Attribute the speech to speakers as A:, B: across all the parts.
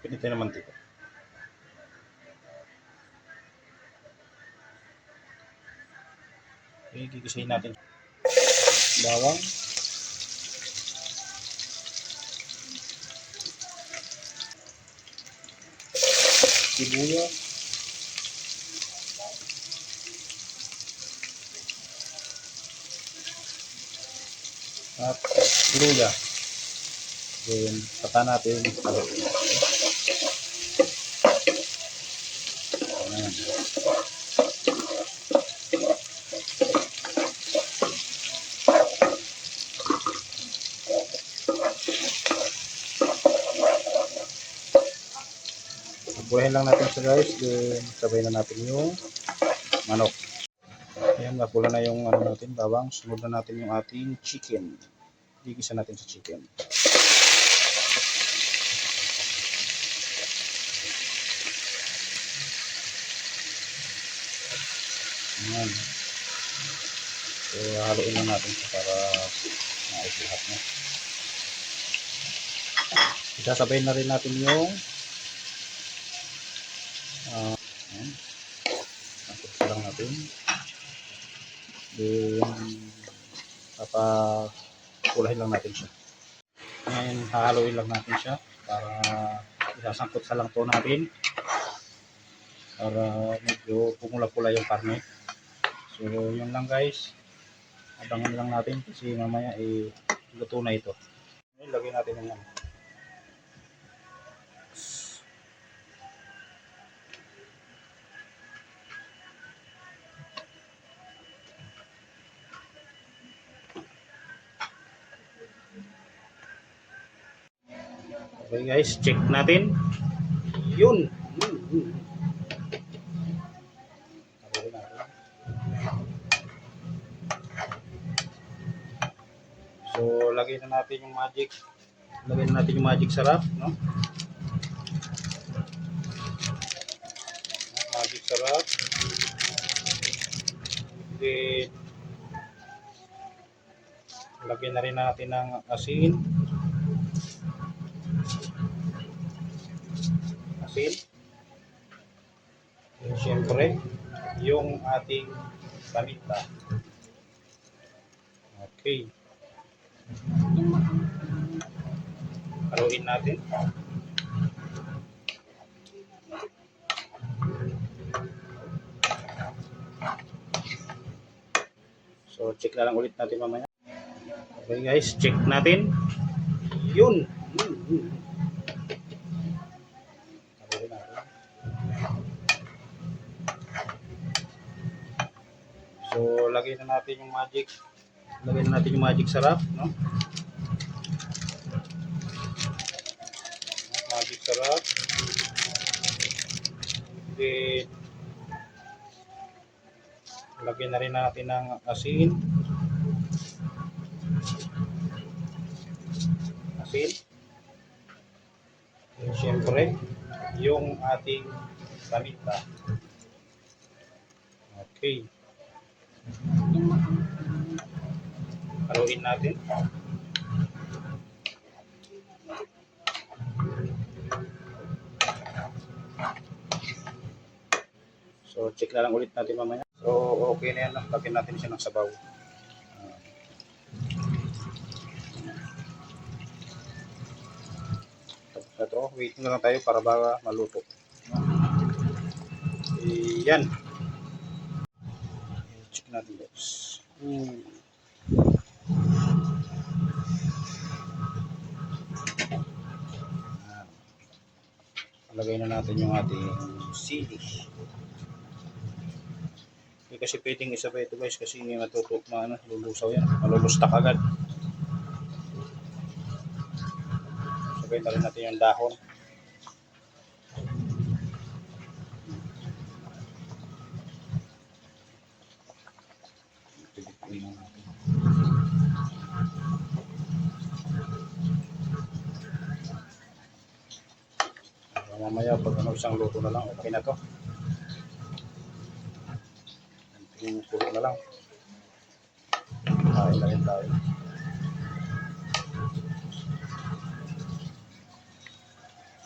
A: Pinitay ng mantika. Okay, gigisahin natin. Bawang. Sibuyas. At luya. Then, pata natin. Ayan. Burahin lang natin siya guys. Then, sabay na natin yung manok. Ayan, napula na yung ano natin, bawang. Sunod na natin yung ating chicken. Gigisa natin sa chicken. Ayan. So, haluin lang natin siya para maayos lahat na. Isasabay na rin natin yung ah, ayan. Tapos lang natin. Then, papakulahin lang natin siya. Ngayon, hahaluin lang natin siya para isasangkot sa lang to natin para medyo pumula-pula yung karne. So, yun lang guys. Abangan lang natin kasi mamaya eh, luto na ito. Ngayon, lagyan natin yung ano. Okay guys, check natin. Yun. Yun, yun. Okay natin. So, lagay na natin yung magic. Lagay na natin yung magic sarap, no? Magic sarap. Then, lagyan na rin natin ng asin. asin. And syempre, yung ating paminta. Okay. Haluin natin. So, check na lang ulit natin mamaya. Okay guys, check natin. Yun. So, lagay na natin yung magic. Lagay na natin yung magic sarap, no? Magic sarap. Then, lagyan na rin natin ng asin. Asin. And syempre, yung ating paminta. Okay. Haluin natin. So, check na lang ulit natin mamaya. So, okay na yan. Lagyan natin siya ng sabaw. Na to. Wait na lang tayo para baka maluto. Yan. Check natin guys. Hmm. Lagay na natin yung ating sili. Hindi kasi pwedeng isa pa ito guys kasi hindi matutok na ano, lulusaw yan. Malulustak agad. Sabay na rin natin yung dahon. Tibigin lang So, mamaya pag ano, isang luto na lang, okay na to. Yung kulo na lang. Kain na rin tayo.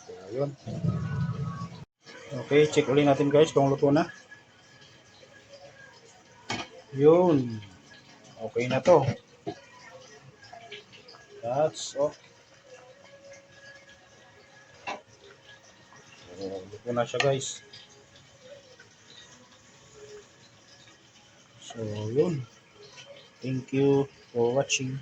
A: So, Ayun. Okay, check ulit natin guys kung luto na. Yun. Okay na to. That's all. So, luto na siya guys. So, yun. Thank you for watching.